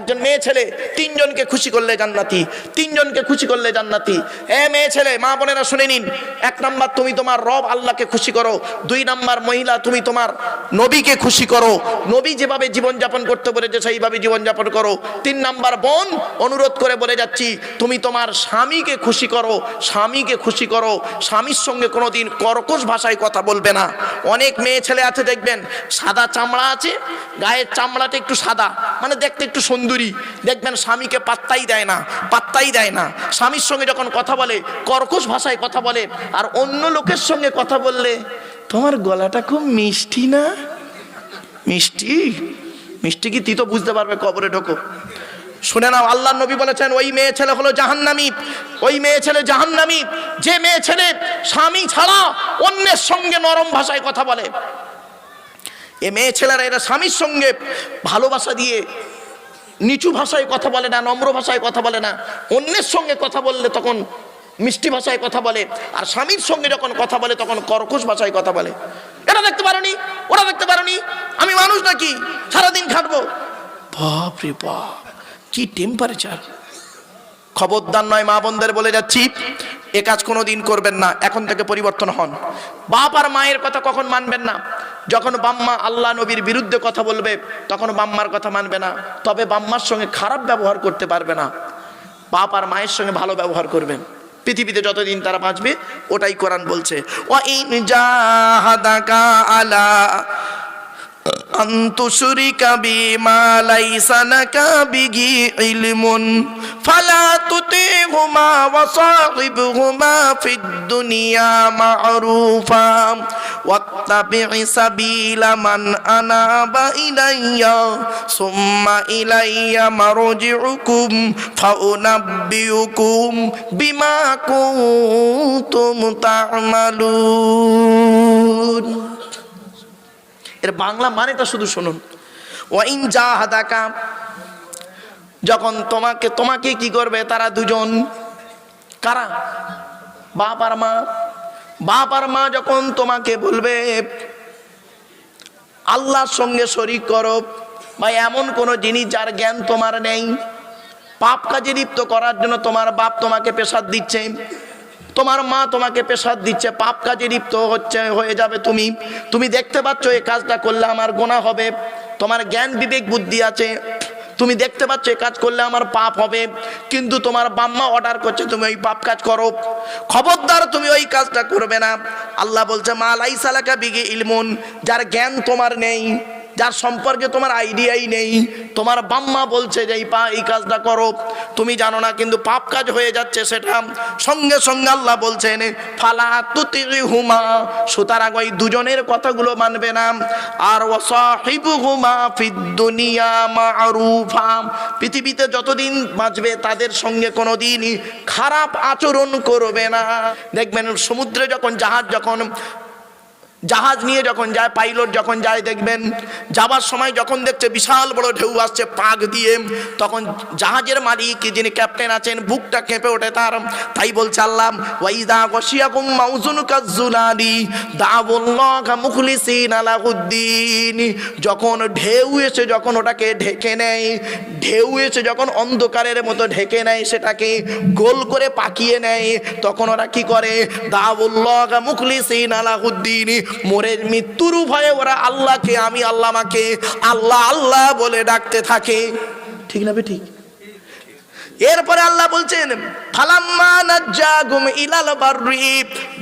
একজন মেয়ে ছেলে, তিনজনকে খুশি করলে জান্নাতি, তিনজনকে খুশি করলে জান্নাতি। এ মেয়ে ছেলে, মা বোনেরা শুনে নিন, এক নাম্বার তুমি তোমার রব আল্লাহকে খুশি করো, দুই নাম্বার মহিলা তুমি তোমার নবীকে খুশি করো। নবী যেভাবে জীবনযাপন করতে বলেছে, সেইভাবে জীবনযাপন করো। তিন নাম্বার বোন, অনুরোধ করে বলে যাচ্ছি, তুমি তোমার স্বামীকে খুশি করো, স্বামীকে খুশি করো। স্বামীর সঙ্গে কোনোদিন কর্কশ ভাষায় কথা বলবে না। অনেক মেয়ে ছেলে আছে, দেখবেন, সাদা চামড়া আছে, গায়ের চামড়াটা একটু সাদা মানে দেখতে একটু সুন্দরী। দেখবেন স্বামীকে পাত্তাই দেয় না, পাত্তাই দেয় না। স্বামীর সঙ্গে যখন কথা বলে, কর্কশ ভাষায় কথা বলে, আর অন্য লোকের সঙ্গে কথা বললে, তোমার গলাটা খুব মিষ্টি না? মিষ্টি? মিষ্টি কি? তুই তো বুঝতে পারবে, কবরে ঢোকো। শুনে নাও, আল্লাহ নবী বলেছেন, ওই মেয়ে ছেলে হলো জাহান্নামী। ওই মেয়ে ছেলে জাহান্নামী। যে মেয়ে ছেলে স্বামী ছাড়া অন্যের সঙ্গে নরম ভাষায় কথা বলে। এ মেয়ে ছেলেরা এরা স্বামীর সঙ্গে ভালোবাসা দিয়ে নিচু ভাষায় কথা বলে না, নম্র ভাষায় কথা বলে না। অন্যের সঙ্গে কথা বললে তখন মিষ্টি ভাষায় কথা বলে, আর স্বামীর সঙ্গে যখন কথা বলে তখন কর্কশ ভাষায় কথা বলে। এটা দেখতে পারোনি, ওরা দেখতে পারোনি, আমি মানুষ নাকি? সারাদিন খাটবো। বাপ রে বাপ, কি টেম্পারেচার খবরদার নয় মা বোনদের বলে যাচ্ছি, এ কাজ কোনো দিন করবেন না, এখন থেকে পরিবর্তন হন। বাপ আর মায়ের কথা কখন মানবেন না? যখন বাম্মা আল্লাহ নবীর বিরুদ্ধে কথা বলবে, তখন বাম্মার কথা মানবে না। তবে বাম্মার সঙ্গে খারাপ ব্যবহার করতে পারবে না। বাপ আর মায়ের সঙ্গে ভালো ব্যবহার করবেন। পৃথিবীতে যতদিন তারা বাঁচবে, ওটাই কোরআন বলছে। ও ইন জাহাদাকা আলা أن تشرك بما ليس لك به علم فلا تطيعهما وصاحبهما في الدنيا معروفا واتبع سبيل من أناب إلي ثم إلي مرجعكم فأنبئكم بما كنتم تعملون এর বাংলা মানেটা শুধু শুনুন। ওয়াইন জাহাদাকা, যখন তোমাকে তোমাকে কি করবে তারা দুজন? কারা? বাপ আর মা। বাপ আর মা যখন তোমাকে বলবে, আল্লাহর সঙ্গে শরিক করো, বা এমন কোনো জিনিস যার জ্ঞান তোমার নেই, পাপ কাজে লিপ্ত করার জন্য তোমার বাপ তোমাকে পেশাদ দিচ্ছে। তোমার মা তোমাকে পেশাদ দিচ্ছে, পাপ কাজে লিপ্ত হচ্ছে, হয়ে যাবে তুমি। তুমি দেখতে পাচ্ছ এই কাজটা করলে আমার গোনা হবে, তোমার জ্ঞান বিবেক বুদ্ধি আছে। তুমি দেখতে পাচ্ছ এই কাজ করলে আমার পাপ হবে, কিন্তু তোমার বাম্মা অর্ডার করছে, তুমি ওই পাপ কাজ করো। খবরদার তুমি ওই কাজটা করবে না। আল্লাহ বলছে, মা লাই সালাকা বিগে ইলমুন যার জ্ঞান তোমার নেই। যার সম্পর্কে তোমার আইডিয়াই নেই, তোমার বাম্মা বলছে যে, এই পা, এই কাজটা করো। তুমি জানো না, কিন্তু পাপ কাজ হয়ে যাচ্ছে সেটা। সঙ্গে সঙ্গে আল্লাহ বলছেন, ফালা তুতি হুমা সুতরাং ওই দুজনের কথাগুলো মানবে না। আর ওয়াসাহিবু হুমা ফিদ দুনিয়া মারুফা। পৃথিবীতে যতদিন বাঁচবে, তাদের সঙ্গে কোনো দিনই খারাপ আচরণ করবে না। দেখবেন সমুদ্রে যখন জাহাজ যখন জাহাজ নিয়ে যখন যায়, পাইলট যখন যায়, দেখবেন যাবার সময় যখন দেখছে বিশাল বড় ঢেউ আসছে, পাক দিয়ে, তখন জাহাজের মালিক যিনি ক্যাপ্টেন আছেন, বুকটা কেঁপে ওঠে তার। তাই বলছে আল্লাহ, ওয়াইদা গশিয়াকুম মাউজুন কাজুলানি দাবুল্লাহ মুখলিসিন আলাউদ্দিন যখন ঢেউ এসে যখন ওটাকে ঢেকে নেয়, ঢেউ এসে যখন অন্ধকারের মতো ঢেকে নেয়, সেটাকে গোল করে পাকিয়ে নেয়, তখন ওরা কি করে? দা দাবুল্লাহ মুখলিসিন আলাউদ্দিন মোরে মৃত্যুর ভয়ে ওরা আল্লাহকে, আমি আল্লাহ মাকে আল্লাহ আল্লাহ বলে ডাকতে থাকে। ঠিক না ঠিক? এরপরে আল্লাহ বলছেন, ফালাম্মা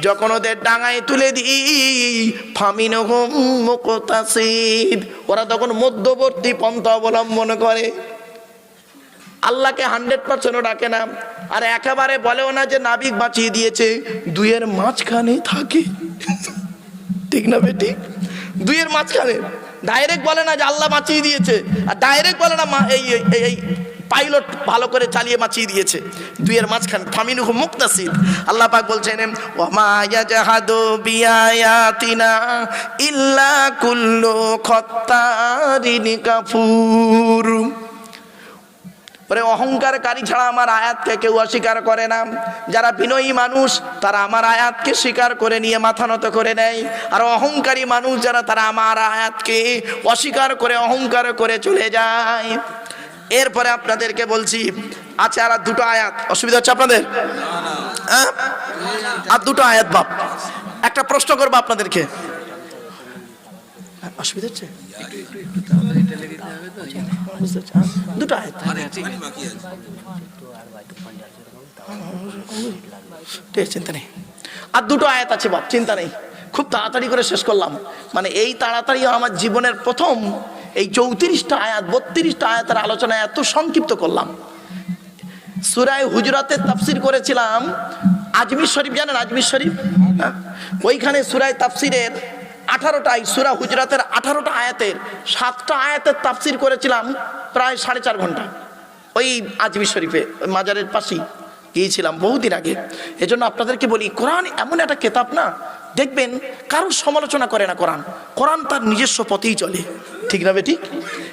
যখন ওদের ডাঙায় তুলে দিই ওরা তখন মধ্যবর্তী পন্থা অবলম্বন করে। আল্লাহকে হান্ড্রেড পার্সেন্টও ডাকে না। আর একেবারে বলেও না যে নাবিক বাঁচিয়ে দিয়েছে। দুইয়ের মাঝখানে থাকে। ঠিক না বেটি দুইয়ের মাঝখানে। ডাইরেক্ট বলে না যে আল্লাহ বাঁচিয়ে দিয়েছে। আর ডাইরেক্ট বলে না এই, এই- পাইলট ভালো করে চালিয়ে বাঁচিয়ে দিয়েছে। দুইয়ের মাঝখানে। ফামিনু মুক্তাসিদ। আল্লাহ পাক বলছেন ওমা ইয়াজাহাদু বিআয়াতিনা ইল্লা কুল্লু খত্তারিন কাফুর ওরে অহংকারকারী ছাড়া আমার আয়াতকে কেউ অস্বীকার করে না। যারা বিনয়ী মানুষ তারা আমার আয়াতকে স্বীকার করে নিয়ে মাথা নত করে নেয়। আর অহংকারী মানুষ যারা তারা আমার আয়াতকে অস্বীকার করে অহংকার করে চলে যায়। এরপরে আপনাদেরকে বলছি আচ্ছা আর দুটো আয়াত। অসুবিধা হচ্ছে আপনাদের? আর দুটো আয়াত বাপ। একটা প্রশ্ন করব আপনাদেরকে। হ্যাঁ, অসুবিধা হচ্ছে? দুটো আয়াত ঠিক চিন্তা নেই। আর দুটো আয়াত আছে বাপ চিন্তা নেই। খুব তাড়াতাড়ি করে শেষ করলাম। মানে এই তাড়াতাড়ি আমার জীবনের প্রথম এই চৌত্রিশটা আয়াত বত্রিশটা আয়াতের আলোচনা এত সংক্ষিপ্ত করলাম। সুরায় হুজরাতের তাফসির করেছিলাম আজমির শরীফ জানেন আজমির শরীফ? হ্যাঁ? ওইখানে সুরায় তাফসিরের আঠারোটাই সুরা হুজরাতের আঠারোটা আয়াতের সাতটা আয়াতের তাফসির করেছিলাম প্রায় সাড়ে চার ঘণ্টা। ওই আজমি শরীফে মাজারের পাশেই গিয়েছিলাম বহুদিন আগে। এজন্য আপনাদেরকে বলি, কোরআন এমন একটা কেতাব না, দেখবেন কারোর সমালোচনা করে না কোরআন। কোরআন তার নিজস্ব পথেই চলে। ঠিক না ঠিক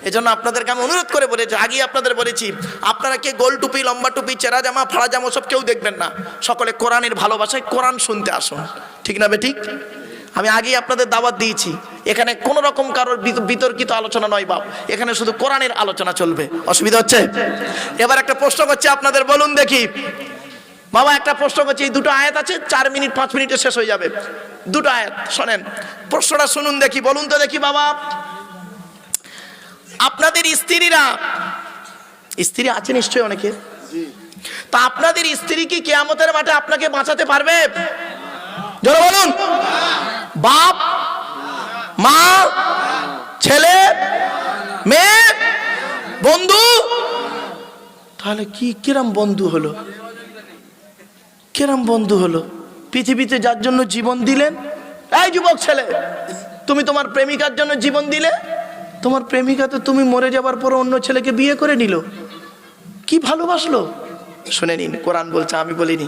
এজন্য আপনাদেরকে আমি অনুরোধ করে বলেছি, আগেই আপনাদের বলেছি, আপনারা কে গোল টুপি, লম্বা টুপি, চেরা জামা, ফাড়া জামা সব কেউ দেখবেন না। সকলে কোরআনের ভালোবাসায় কোরআন শুনতে আসুন। ঠিক না ঠিক আমি আগেই আপনাদের দাওয়াত দিয়েছি। এখানে কোনো রকম কারোর বিতর্কিত আলোচনা নয় বাপ। এখানে শুধু কোরআনের আলোচনা চলবে। অসুবিধা হচ্ছে? এবার একটা প্রশ্ন করছে আপনাদের, বলুন দেখি। বাবা, একটা প্রশ্ন করছি, এই দুটো আয়াত আছে, চার মিনিট, পাঁচ মিনিটে শেষ হয়ে যাবে। দুটো আয়াত, শোনেন। প্রশ্নটা শুনুন দেখি, বলুন তো দেখি বাবা। আপনাদের স্ত্রীরা, স্ত্রী আছে নিশ্চয়ই অনেকে? তা আপনাদের স্ত্রী কি কেয়ামতের মাঠে আপনাকে বাঁচাতে পারবে? জোরে বলুন। বাপ, মা, ছেলে, মেয়ে, বন্ধু। তাহলে কি, কিরম বন্ধু হলো? কিরম বন্ধু হলো? পৃথিবীতে যার জন্য জীবন দিলেন? এই যুবক ছেলে, তুমি তোমার প্রেমিকার জন্য জীবন দিলে? তোমার প্রেমিকা তো তুমি মরে যাবার পর অন্য ছেলেকে বিয়ে করে নিল। কি ভালোবাসলো? শুনে নিন, কোরআন বলছে, আমি বলিনি।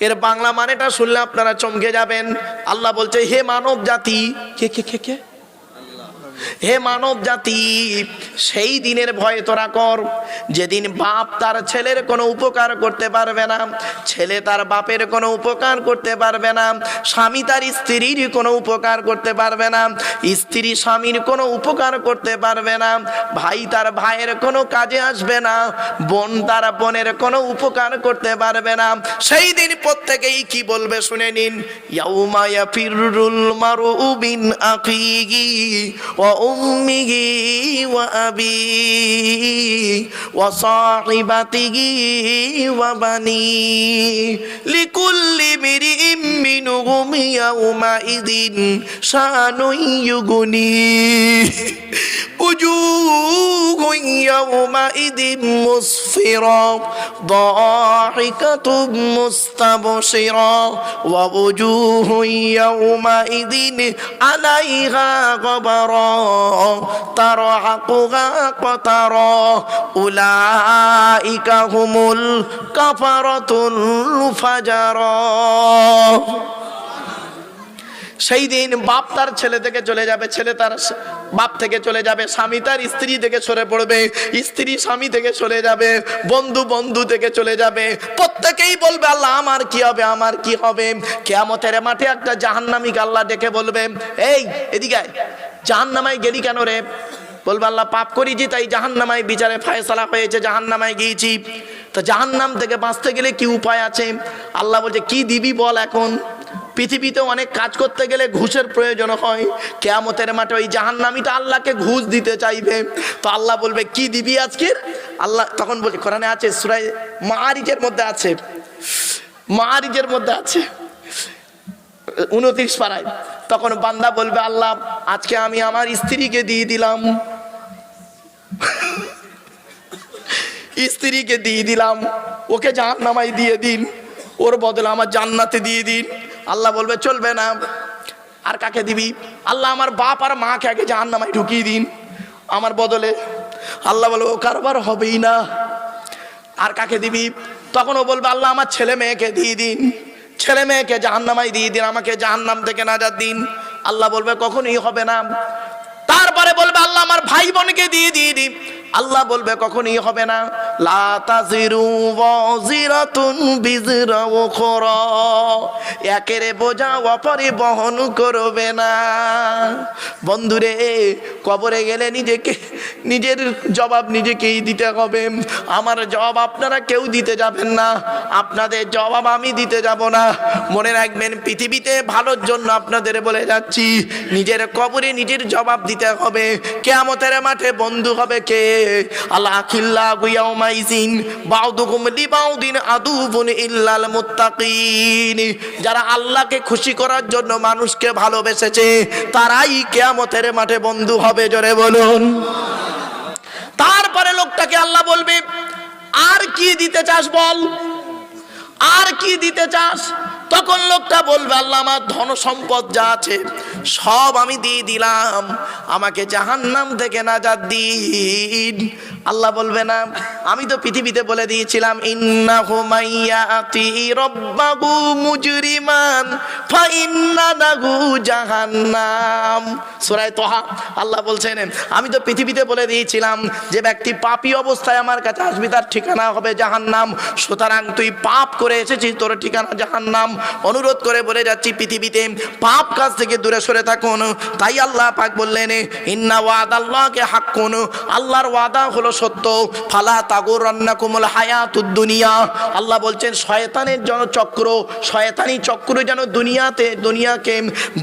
এর বাংলা মানেটা শুনলে আপনারা চমকে যাবেন। আল্লাহ বলছে, হে মানব জাতি কে কে কে কে? হে মানব জাতি, সেই দিনের ভয়ে তোরা কর। যেদিন বাপ তার ছেলের কোনো উপকার করতে পারবে না, ছেলে তার বাপের কোনো উপকার করতে পারবে না, স্বামী তার স্ত্রীর কোনো উপকার করতে পারবে না, স্ত্রী স্বামীর কোনো উপকার করতে পারবে না, ভাই তার ভাইয়ের কোনো কাজে আসবে না, বোন তার বোনের কোনো উপকার করতে পারবে না, সেই দিন প্রত্যেকেই কি বলবে শুনে নিন ইয়াউমা ইয়াফিরুল মারু বিন আখিহি ওয়া উম্মিহি ওয়া আবিহি ওয়া সাহিবাতিহি ওয়া বানি লিকুল্লি মিরিম মিনহুম ইয়াউমা ইদিন শানুন ইউগনি وجوه يومئذ مسفرة ضاحكة مستبشرة ووجوه يومئذ عليها غبرا ترهقها قترا أولئك هم الكفرة الفجرا সেই দিন বাপ তার ছেলে থেকে চলে যাবে, ছেলে তার বাপ থেকে চলে যাবে, স্বামী তার স্ত্রী থেকে সরে পড়বে, স্ত্রী স্বামী থেকে চলে যাবে, বন্ধু বন্ধু থেকে চলে যাবে। প্রত্যেকেই বলবে, আল্লাহ, আমার কি হবে, আমার কি হবে? কেয়ামতের মাঠে একটা জাহান্নামিক আল্লাহ ডেকে বলবে, এই, এদিকে জাহান্নামায় গেলি কেন রে? বলবে, আল্লাহ, পাপ করেছি, তাই জাহান্নামায় বিচারে ফায়সালা হয়েছে, জাহান্নামায় গিয়েছি। তো জাহান্নাম থেকে বাঁচতে গেলে কি উপায় আছে? আল্লাহ বলছে, কি দিবি বল এখন? পৃথিবীতে অনেক কাজ করতে গেলে ঘুষের প্রয়োজন হয়। কেয়ামতের মাঠে ওই জাহান্নামিটা আল্লাহকে ঘুষ দিতে চাইবে। তো আল্লাহ বলবে, কি দিবি আজকের? আল্লাহ তখন বলছে কোরআনে আছে সুরাই মারিজের মধ্যে আছে। মারিজের মধ্যে আছে। উনত্রিশ পাড়ায় তখন বান্দা বলবে, আল্লাহ, আজকে আমি আমার স্ত্রীকে দিয়ে দিলাম। স্ত্রীকে দিয়ে দিলাম। ওকে জাহান নামাই দিয়ে দিন। ওর বদলে আমার জান্নাতে দিয়ে দিন। আল্লাহ বলবে, চলবে না। আর কাকে দিবি? আল্লাহ আমার বাপ আর মাকে আগে জাহান নামাই ঢুকিয়ে দিন। আমার বদলে আল্লাহ বলবে ও কারবার হবেই না। আর কাকে দিবি? তখন ও বলবে, আল্লাহ আমার ছেলে মেয়েকে দিয়ে দিন। ছেলে মেয়েকে জাহান্নামাই দিয়ে দিন, আমাকে জাহান্নাম থেকে নাজার দিন। আল্লাহ বলবে, কখনই হবে না। তারপরে বলবে, আল্লাহ আমার ভাই বোনকে দিয়ে দিয়ে দিন আল্লাহ বলবে, কখনই হবে না। একেরে বোঝা অপরে বহন করবে না। বন্ধুরে, কবরে গেলে নিজেকে, নিজের জবাব নিজেকেই দিতে হবে। আমার জবাব আপনারা কেউ দিতে যাবেন না। আপনাদের জবাব আমি দিতে যাব না। মনে রাখবেন, পৃথিবীতে ভালোর জন্য আপনাদের বলে যাচ্ছি, নিজের কবরে নিজের জবাব দিতে হবে। কেয়ামতের মাঠে বন্ধু হবে কে? আল্লাহ ইল্লাল যারা আল্লাহকে খুশি করার জন্য মানুষকে ভালোবেসেছে, তারাই কেয়ামতের মাঠে বন্ধু হবে, জোরে বলুন। তারপরে লোকটাকে আল্লাহ বলবে আর কি দিতে চাস বল? আর কি দিতে চাস? তখন লোকটা বলবে, আল্লাহ, আমার ধন সম্পদ যা আছে, সব আমি দিয়ে দিলাম। আমাকে জাহান্নাম থেকে না নাজাত দিন। আল্লাহ বলবে না, আমি তো পৃথিবীতে বলে দিয়েছিলাম, ইন্নাহু মাইয়াতি রব্বাহু মুজরিমান ফা ইন্নাহু জাহান্নাম। সূরা তোহা, আল্লাহ বলছেন, আমি তো পৃথিবীতে বলে দিয়েছিলাম, যে ব্যক্তি পাপী অবস্থায় আমার কাছে আসবি, তার ঠিকানা হবে জাহান্নাম। সুতরাং তুই পাপ করে এসেছিস, তোর ঠিকানা জাহান্নাম। অনুরোধ করে বলে যাচ্ছি, পৃথিবীতে পাপ কাজ থেকে দূরে সরে থাকুন। তাই আল্লাহ পাক বললেন, ইন্না ওয়াদ আল্লাহকে হাক্কুন। আল্লাহর ওয়াদা হলো সত্য। ফালা তাগুর রান্না কুমল হায়াতুদ দুনিয়া। আল্লাহ বলছেন, শয়তানের যেন চক্র, শয়তানি চক্র যেন দুনিয়াতে, দুনিয়াকে,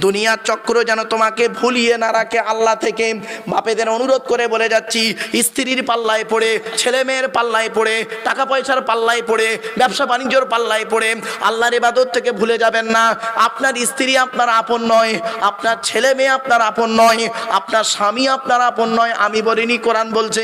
দুনিয়ার চক্র যেন তোমাকে ভুলিয়ে না রাখে আল্লাহ থেকে। বাপেদের অনুরোধ করে বলে যাচ্ছি, স্ত্রীর পাল্লায় পড়ে ছেলে মেয়ের পাল্লায় পড়ে, টাকা পয়সার পাল্লায় পড়ে, ব্যবসা বাণিজ্যর পাল্লায় পড়ে আল্লাহর ইবাদত থেকে ভুলে যাবেন না। আপনার স্ত্রী আপনার আপন নয়, আপনার ছেলে মেয়ে আপনার আপন নয়, আপনার স্বামী আপনার আপন নয়, আমি বলিনি, কোরআন বলছে।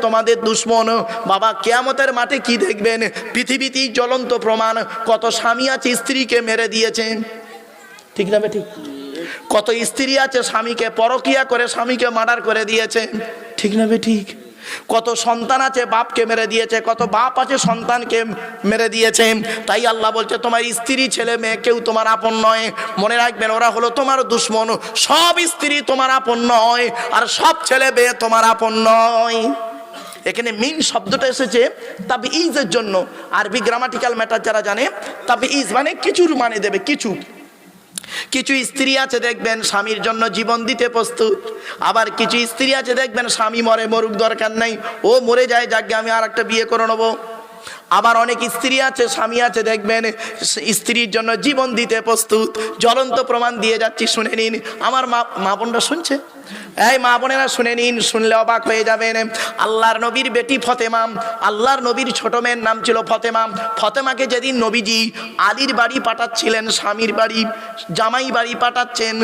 তোমাদের দুশ্মন। বাবা, কেয়ামতের মাঠে কি দেখবেন? পৃথিবীতেই জ্বলন্ত প্রমাণ। কত স্বামী আছে, স্ত্রীকে মেরে দিয়েছে। ঠিক না ঠিক কত স্ত্রী আছে, স্বামীকে পরকিয়া করে, স্বামীকে মার্ডার করে দিয়েছে। ঠিক না ঠিক কত সন্তান আছে, বাপকে মেরে দিয়েছে। কত বাপ আছে, সন্তানকে মেরে দিয়েছে। তাই আল্লাহ বলছে, তোমার স্ত্রী, ছেলে, মেয়ে কেউ তোমার আপন নয়। মনে রাখবেন, ওরা হলো তোমার দুশ্মন। সব স্ত্রী তোমার আপন নয়, আর সব ছেলে, মেয়ে তোমার আপন নয়। এখানে মিন শব্দটা এসেছে তাবি ইজের জন্য। আরবি গ্রামাটিক্যাল ম্যাটার যারা জানে তাবি ইজ মানে কিছুর মানে দেবে, কিছু। কিছু স্ত্রী আছে দেখবেন, স্বামীর জন্য জীবন দিতে প্রস্তুত। আবার কিছু স্ত্রী আছে দেখবেন, স্বামী মরে মরুক, দরকার নাই। ও মরে যায়, যাকে আমি আর একটা বিয়ে করে নেব। আবার অনেক স্ত্রী আছে, স্বামী আছে, দেখবেন স্ত্রীর জন্য জীবন দিতে প্রস্তুত। জ্বলন্ত প্রমাণ দিয়ে যাচ্ছি, শুনে নিন। আমার মা মা বোনরা শুনছে? এই মা বোনেরা শুনে নিন, শুনলে অবাক হয়ে যাবেন। আল্লাহর নবীর বেটি ফতেমা, আল্লাহর নবীর ছোট মেয়ের নাম ছিল ফতেমা। ফতেমাকে যেদিন নবীজি আলীর বাড়ি পাঠাচ্ছিলেন, স্বামীর বাড়ি জামাই বাড়ি পাঠাচ্ছেন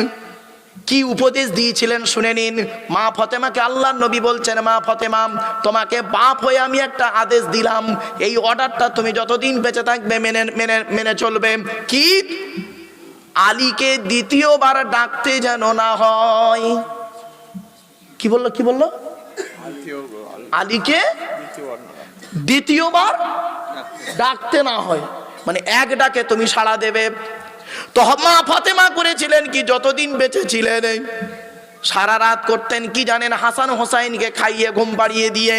কি উপদেশ দিয়েছিলেন শুনে নিন। মা ফতেমাকে আল্লাহ নবী বলছেন, মা ফতেমা, তোমাকে বাপ হয়ে আমি একটা আদেশ দিলাম। এই অর্ডারটা তুমি যতদিন বেঁচে থাকবে মেনে মেনে মেনে চলবে। কি? আলীকে দ্বিতীয়বার ডাকতে যেন না হয়। কি বলল কি বলল? আলীকে দ্বিতীয়বার ডাকতে না হয়। মানে এক ডাকে তুমি সাড়া দেবে। তো মা ফাতেমা করেছিলেন কি? যতদিন বেঁচে ছিলেন সারা রাত করতেন কি জানেন? হাসান হোসাইনকে খাইয়ে ঘুম পাড়িয়ে দিয়ে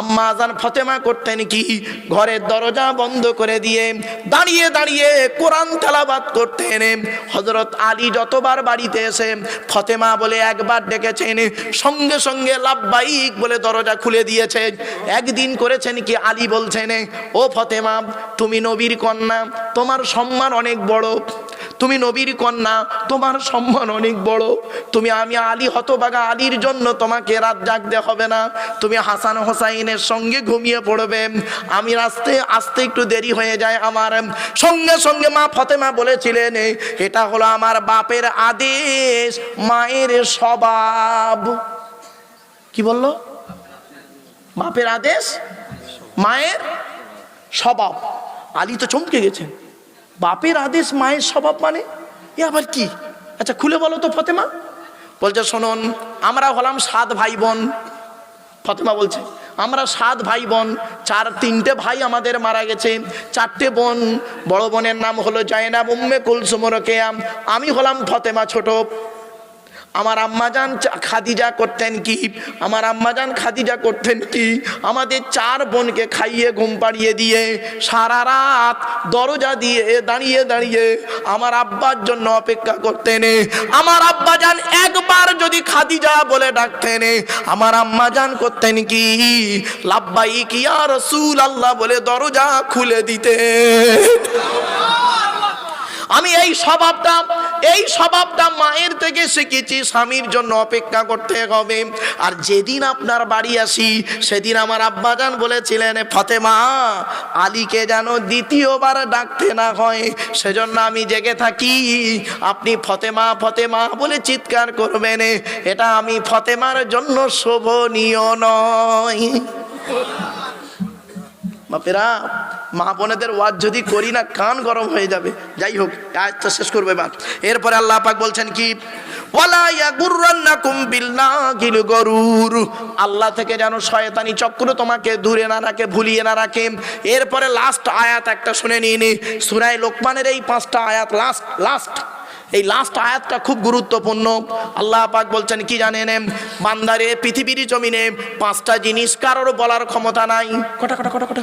আম্মা আজান ফতেমা করতেন কি? ঘরের দরজা বন্ধ করে দিয়ে দাঁড়িয়ে দাঁড়িয়ে কোরআন তালাবাদ করতেন। হজরত আলী যতবার বাড়িতে এসে ফতেমা বলে একবার ডেকেছেন, সঙ্গে সঙ্গে লাভবাইক বলে দরজা খুলে দিয়েছে। একদিন করেছেন কি? আলী বলছেন, ও ফতেমা, তুমি নবীর কন্যা, তোমার সম্মান অনেক বড়। তুমি নবীর কন্যা, তোমার সম্মান অনেক বড়। তুমি আমি আলী হতবাগা আলীর জন্য তোমাকে রাত জাগতে হবে না। তুমি হাসান হোসাইনের সঙ্গে ঘুমিয়ে পড়বে। আমি রাস্তে আসতে একটু দেরি হয়ে যায় আমার। সঙ্গে সঙ্গে মা ফতেমা বলেছিলেন, এটা হলো আমার বাপের আদেশ, মায়ের স্বভাব। কি বলল? বাপের আদেশ, মায়ের স্বভাব। আলী তো চমকে গেছেন। বাপের আদেশ, মায়ের স্বভাব মানে? এ আবার কি? আচ্ছা খুলে বলো তো ফতেমা। বলছে, শোনন, আমরা হলাম সাত ভাই বোন ফতেমা বলছে, আমরা সাত ভাই বোন চার, তিনটে ভাই আমাদের মারা গেছে। চারটে বোন, বড় বোনের নাম হলো জায়নাব, উম্মে কুলসুমরকে আমি হলাম ফতেমা ছোট। আমার আম্মাজান খাদিজা করতেন কি? আমার আম্মাজান খাদিজা করতেন কি? আমাদের চার বোনকে খাইয়ে ঘুম পাড়িয়ে দিয়ে সারা রাত দরজা দিয়ে দাঁড়িয়ে দাঁড়িয়ে আমার আব্বার জন্য অপেক্ষা করতেন। আমার আব্বাজান একবার যদি খাদিজা বলে ডাকতেন, আমার আম্মাজান করতেন কি? লাব্বাই কি আর রসুল আল্লাহ বলে দরজা খুলে দিতে আমি এই স্বভাবটা এই স্বভাবটা মায়ের থেকে শিখেছি, স্বামীর জন্য অপেক্ষা করতে হবে। আর যেদিন আপনার বাড়ি আসি, সেদিন আমার আব্বাজান বলেছিলেন, ফতেমা, আলীকে যেন দ্বিতীয়বার ডাকতে না হয়, সেজন্য আমি জেগে থাকি। আপনি ফতেমা ফতেমা বলে চিৎকার করবেন, এটা আমি ফতেমার জন্য শোভনীয় নয়। বাপেরা, মা বোনেদের ওয়াজ যদি করি না, কান গরম হয়ে যাবে। যাই হোক আজটা শেষ করবে এবার। এরপরে আল্লাহ পাক বলছেন কি? আল্লাহ থেকে যেন শয়তানি চক্র তোমাকে দূরে না রাখে, ভুলিয়ে না রাখে। এরপরে লাস্ট আয়াত একটা শুনে নিয়ে নি সুরাই লোকমানের এই পাঁচটা আয়াত লাস্ট লাস্ট এই লাস্ট আয়াতটা খুব গুরুত্বপূর্ণ। আল্লাহ পাক বলছেন কি জানেন? বান্দারে, পৃথিবীর জমিনে পাঁচটা জিনিস কারোর বলার ক্ষমতা নাই। কটা কটা কটা কটা?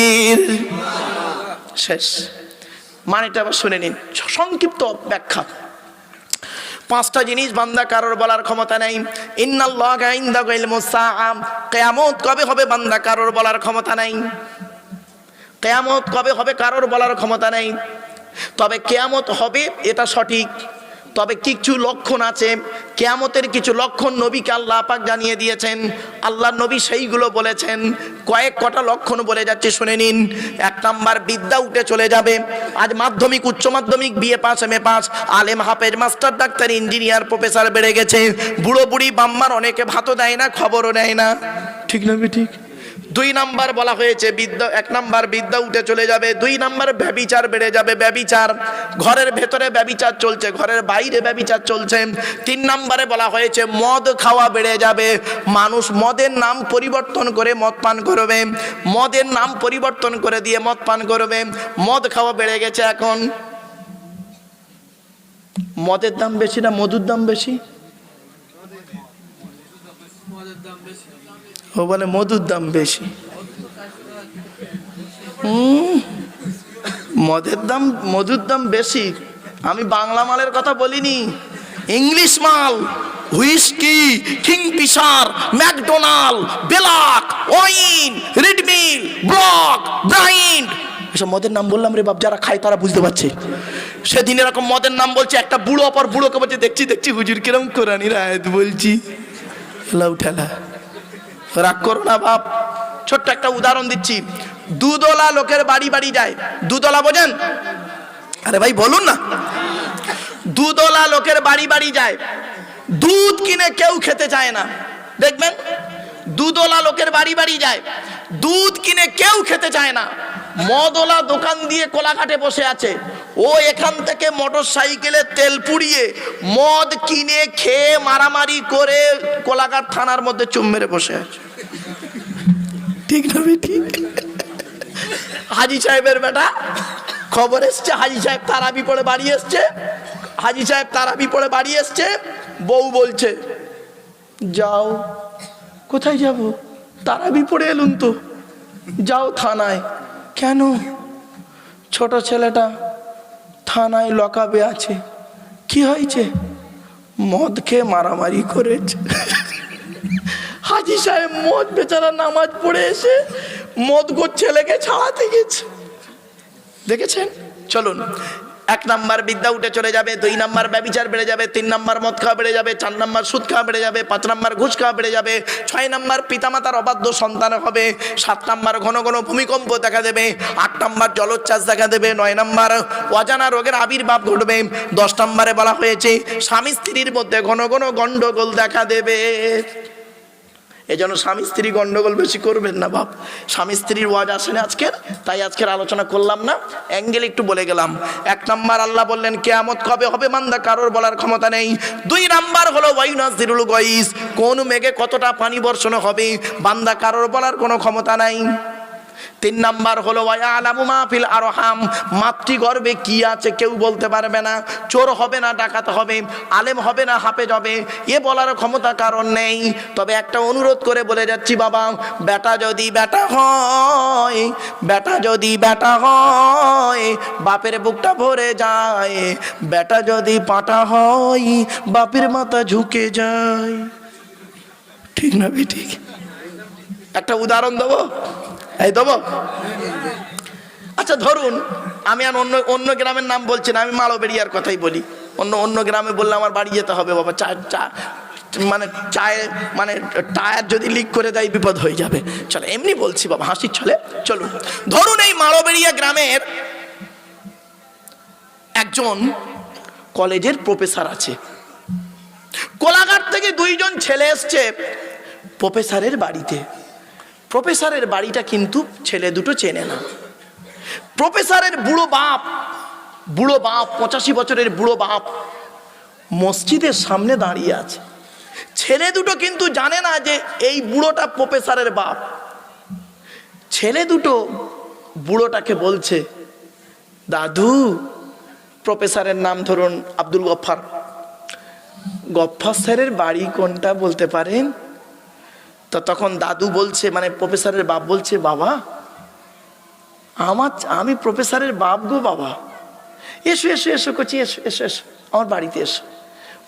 শেষ। মানেটা আবার শুনে নিন। সংক্ষিপ্ত ব্যাখ্যা। পাঁচটা জিনিস বান্দা কারোর বলার ক্ষমতা নেই। কিয়ামত কবে হবে বান্দা কারোর বলার ক্ষমতা নেই। কেয়ামত কবে হবে কারোর বলার ক্ষমতা নেই। তবে কেয়ামত হবে, এটা সঠিক। তবে কিছু লক্ষণ আছে। কেয়ামতের কিছু লক্ষণ নবীকে আল্লাহ পাক জানিয়ে দিয়েছেন। আল্লাহ নবী সেইগুলো বলেছেন। কয়েক কটা লক্ষণ বলে যাচ্ছে, শুনে নিন। এক নাম্বার, বিদ্যা উঠে চলে যাবে। আজ মাধ্যমিক, উচ্চ মাধ্যমিক, BA pass M A pass. আলেম হাফেজ, মাস্টার ডাক্তার, ইঞ্জিনিয়ার, প্রফেসর বেড়ে গেছে। বুড়ো বুড়ি, বাম্মার অনেকে ভাতও দেয় না, খবরও নেয় না। ঠিক না ঠিক? দুই নাম্বার বলা হয়েছে, বিদ্যা, এক নাম্বার বিদ্যা উঠে চলে যাবে, দুই নাম্বার ব্যবিচার বেড়ে যাবে, ব্যবিচার। ঘরের ভেতরে ব্যবিচার চলছে, ঘরের বাইরে ব্যবিচার চলছে। তিন নাম্বারে বলা হয়েছে, মদ খাওয়া বেড়ে যাবে, মানুষ মদের নাম পরিবর্তন করে মদ পান করবে। মদের নাম পরিবর্তন করে দিয়ে মদ পান করবে। মদ খাওয়া বেড়ে গেছে এখন। মদের দাম বেশি না মধুর দাম বেশি? ও বলে, মধুর দাম বেশি। মদের দাম, মধুর দাম বেশি। আমি বাংলা মালের কথা বলিনি। ইংলিশ মাল, whisky, Kingfisher, McDonald, black, wine, রিডমিল, block, ব্রাইন্ড। এসব মদের নাম বললাম রে বাপ, যারা খায় তারা বুঝতে পারছে। সেদিন এরকম মদের নাম বলছে, একটা বুড়ো অপর বুড়োকে বলছে, দেখছি দেখছি, হুজুর কিরম কোরআনির আয়াত বলছি। লাউ ঠেলা। রাগ করো না বাপ। ছোট্ট একটা উদাহরণ দিচ্ছি। দুদলা লোকের বাড়ি বাড়ি যায়। দুদলা বোঝেন? আরে ভাই, বলুন না। দুদলা লোকের বাড়ি বাড়ি যায়। দুধ কিনে কেউ খেতে চায় না। দেখবেন? দুধওয়ালা লোকের বাড়ি বাড়ি যায়। দুধ কিনে কেউ খেতে চায় না। মদওয়ালা দোকান দিয়ে কোলাঘাটে বসে আছে। ও এখান থেকে মোটর সাইকেলে তেল পুড়িয়ে মদ কিনে খেয়ে মারামারি করে কোলাঘাট থানার মধ্যে চুম মেরে বসে আছে। ঠিক না ঠিক। হাজি সাহেবের বেটা খবর এসছে হাজি সাহেব তারাবি পড়ে বাড়ি এসছে। হাজি সাহেব তারাবি পড়ে বাড়ি এসছে বউ বলছে যাও কোথায় যাব? তারাবি পড়ে এলুন তো। যাও থানায়। কেন? ছোট ছেলেটা থানায় লকাবে আছে। কি হয়েছে? মদ খেয়ে মারামারি করেছে। হাজি সাহেব মদ বেচারা নামাজ পড়ে এসে মদ গো ছেলেকে ছাড়াতে গেছে। দেখেছেন? চলুন। এক নাম্বার বিদ্যা উঠে চলে যাবে, দুই নাম্বার ব্যবচার বেড়ে যাবে, তিন নাম্বার মদ খাওয়া বেড়ে যাবে, চার নাম্বার সুদ খাওয়া বেড়ে যাবে, পাঁচ নাম্বার ঘুষ খাওয়া বেড়ে যাবে, ছয় নাম্বার পিতামাতার অবাধ্য সন্তান হবে, সাত নাম্বার ঘন ঘন ভূমিকম্প দেখা দেবে, আট নাম্বার জলোচ্ছ্বাস দেখা দেবে, নয় নাম্বার অজানা রোগের আবির্ভাব ঘটবে, দশ নাম্বারে বলা হয়েছে, স্বামী স্ত্রীর মধ্যে ঘন ঘন গন্ডগোল দেখা দেবে। এজন্য স্বামী স্ত্রী গন্ডগোল বেশি করবেন না, বাপ। স্বামী স্ত্রীর ওয়াজ আসেন আজকের, তাই আজকের আলোচনা করলাম না। অ্যাঙ্গেল একটু বলে গেলাম। এক নাম্বার আল্লাহ বললেন, কেয়ামত কবে হবে মান্দা কারোর বলার ক্ষমতা নেই। দুই নাম্বার হলো ওয়াইনাজিরুল গইস। কোন মেঘে কতটা পানি বর্ষণ হবে? বান্দা কারোর বলার কোনো ক্ষমতা নাই। তিন নাম্বার হলো মাহফিল আরহাম। মাতৃগর্ভে কি আছে কেউ বলতে পারবে না। চোর হবে না, ডাকাত হবে, আলেম হবে না, হাফেজ হবে, এ বলার ক্ষমতা কারণ নেই। তবে একটা অনুরোধ করে বলে যাচ্ছি, বাবা, বেটা যদি বেটা হয়, বেটা যদি বেটা হয়, বাপের বুকটা ভরে যায়। বেটা যদি পাটা হয়, বাপের মাথা ঝুঁকে যায়। ঠিক না ঠিক একটা উদাহরণ দেবো? এই দেবো আচ্ছা ধরুন, আমি আর অন্য অন্য গ্রামের নাম বলছি না, আমি মালবেড়িয়ার কথাই বলি। অন্য অন্য গ্রামে বললে আমার বাড়ি যেতে হবে বাবা, চা চা মানে চায়ে মানে টায়ার যদি লিক করে দেয়, বিপদ হয়ে যাবে। চলো, এমনি বলছি বাবা, হাসির ছলে, চলুন। ধরুন এই মালবেড়িয়া গ্রামের একজন কলেজের প্রফেসর আছে। কোলাঘাট থেকে দুইজন ছেলে এসছে প্রফেসরের বাড়িতে। প্রফেসরের বাড়িটা কিন্তু ছেলে দুটো চেনে না। প্রফেসরের বুড়ো বাপ বুড়ো বাপ, পঁচাশি বছরের বুড়ো বাপ মসজিদের সামনে দাঁড়িয়ে আছে। ছেলে দুটো কিন্তু জানে না যে এই বুড়োটা প্রফেসরের বাপ। ছেলে দুটো বুড়োটাকে বলছে, দাদু, প্রফেসরের নাম ধরুন আব্দুল গফ্ফার। গফ্ফার স্যারের বাড়ি কোনটা বলতে পারেন? তো তখন দাদু বলছে মানে প্রফেসরের বাপ বলছে, বাবা, আমার, আমি প্রফেসরের বাপ গো, বাবা। এসো এসো এসো করছি এসো এসো এসো, আমার বাড়িতে এসো।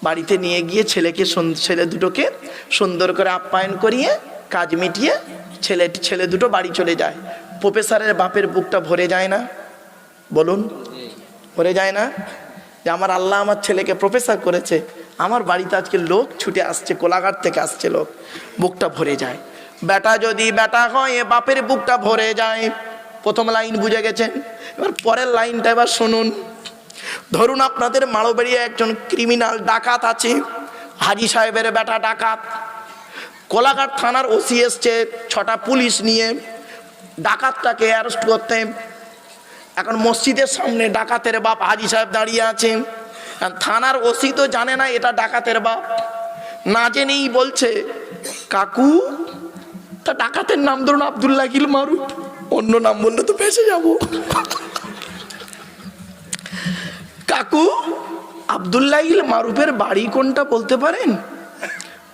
বাড়িতে নিয়ে গিয়ে ছেলেকে ছেলে দুটোকে সুন্দর করে আপ্যায়ন করিয়ে, কাজ মিটিয়ে ছেলে ছেলে দুটো বাড়ি চলে যায়। প্রফেসরের বাপের বুকটা ভরে যায় না। বলুন, ভরে যায় না? যে আমার আল্লাহ আমার ছেলেকে প্রফেসর করেছে। আমার বাড়িতে আজকে লোক ছুটে আসছে, কোলাঘাট থেকে আসছে লোক। বুকটা ভরে যায়। বেটা যদি বেটা হয়, বাপের বুকটা ভরে যায়। প্রথম লাইন বুঝে গেছেন? এবার পরের লাইনটা এবার শুনুন। ধরুন আপনাদের মাড়োবেড়িয়ে একজন ক্রিমিনাল ডাকাত আছে। হাজি সাহেবের বেটা ডাকাত। কোলাঘাট থানার ওসি এসছে ছটা পুলিশ নিয়ে ডাকাতটাকে অ্যারেস্ট করতে। এখন মসজিদের সামনে ডাকাতের বাপ হাজি সাহেব দাঁড়িয়ে আছেন থানার ওসি তো জানে না এটা ডাকাতের বাপ। না জেনেই বলছে, কাকু, তা ডাকাতের নাম ধরুন আবদুল্লাহ গিল মারুফ, অন্য নাম বললে তো ফেসে যাব। কাকু, আবদুল্লাহ গিল মারুফের বাড়ি কোনটা বলতে পারেন?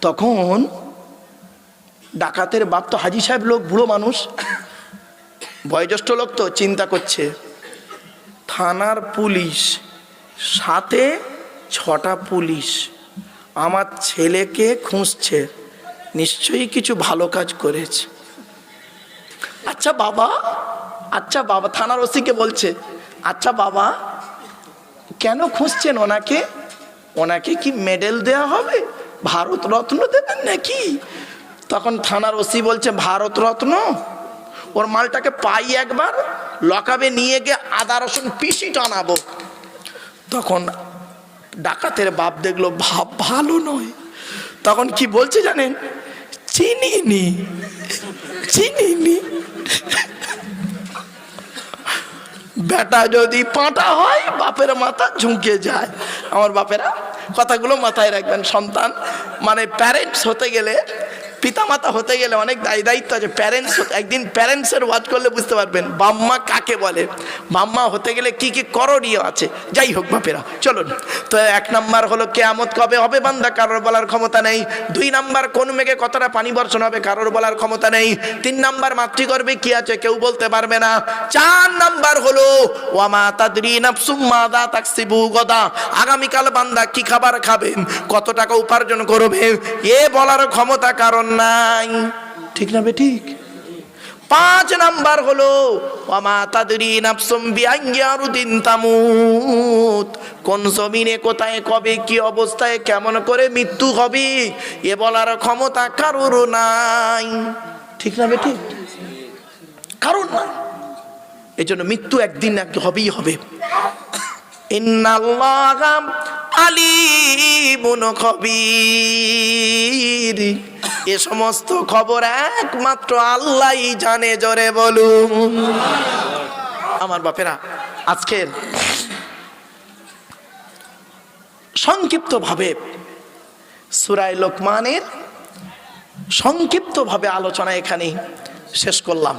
তখন ডাকাতের বাপ তো হাজি সাহেব লোক, বুড়ো মানুষ। বয়োজ্যেষ্ঠ লোক তো, চিন্তা করছে। থানার পুলিশ সাথে ছটা পুলিশ। আমার ছেলেকে খুঁজছে। নিশ্চয়ই কিছু ভালো কাজ করেছে। আচ্ছা বাবা আচ্ছা বাবা, থানার ওসিকে বলছে আচ্ছা বাবা, কেন খুঁজছেন ওনাকে? ওনাকে কি মেডেল দেওয়া হবে? ভারত রত্ন দেবেন নাকি? তখন থানার ওসি বলছে, ভারত রত্ন? ওর মালটাকে পাই একবার, লকাবে নিয়ে গিয়ে আদা রসুন পিসি টানাবো। তখন ডাকাতের বাপ দেখল ভাব ভালো নয়। তখন কি বলছে জানেন? চিনিনি চিনিনি। বেটা যদি পাঁটা হয়, বাপের মাথা ঝুঁকে যায়। আমার বাপেরা কথাগুলো মাথায় রাখবেন, সন্তান। মানে প্যারেন্টস হতে গেলে পিতামাতা হতে গেলে অনেক দায়ী দায়িত্ব আছে। প্যারেন্টস একদিন প্যারেন্টসের ওয়াজ করলে বুঝতে পারবেন, বাম্মা কাকে বলে? বাম্মা হতে গেলে কি কি করণীয় আছে? যাই হোক বাপেরা, চলুন। তো এক নাম্বার হলো, কেয়ামত কবে হবে বান্দা? কারোর বলার ক্ষমতা নেই। দুই নাম্বার, কোন মেঘে কতটা পানি বর্ষণ হবে? কারোর বলার ক্ষমতা নেই। তিন নাম্বার, মাতৃগর্ভে কি আছে? কেউ বলতে পারবে না। চার নাম্বার হলো, ওয়ামা তাদরি নাফসুম মাদা তাকসিবু গদা। আগামীকাল বান্দা কি খাবার খাবেন কত টাকা উপার্জন করবে? এ বলার ক্ষমতা কারণ নাই। ঠিক না বে, ঠিক? পাঁচ নাম্বার হলো তামুত। কোন জমিনে কোথায়, কবে, কি অবস্থায়, কেমন করে মৃত্যু হবে, এ বলার ক্ষমতা কারোর নাই। ঠিক না বে, ঠিক? কারণ নাই। এই জন্য মৃত্যু একদিন এক হবেই হবে। ইন্নাল্লাহা আলিমুন খবীর। এ সমস্ত খবর একমাত্র আল্লাহই জানে, জোরে বলুন। আমার বাপেরা, আজকের সংক্ষিপ্তভাবে সুরায় লোকমানের সংক্ষিপ্তভাবে আলোচনা এখানে শেষ করলাম।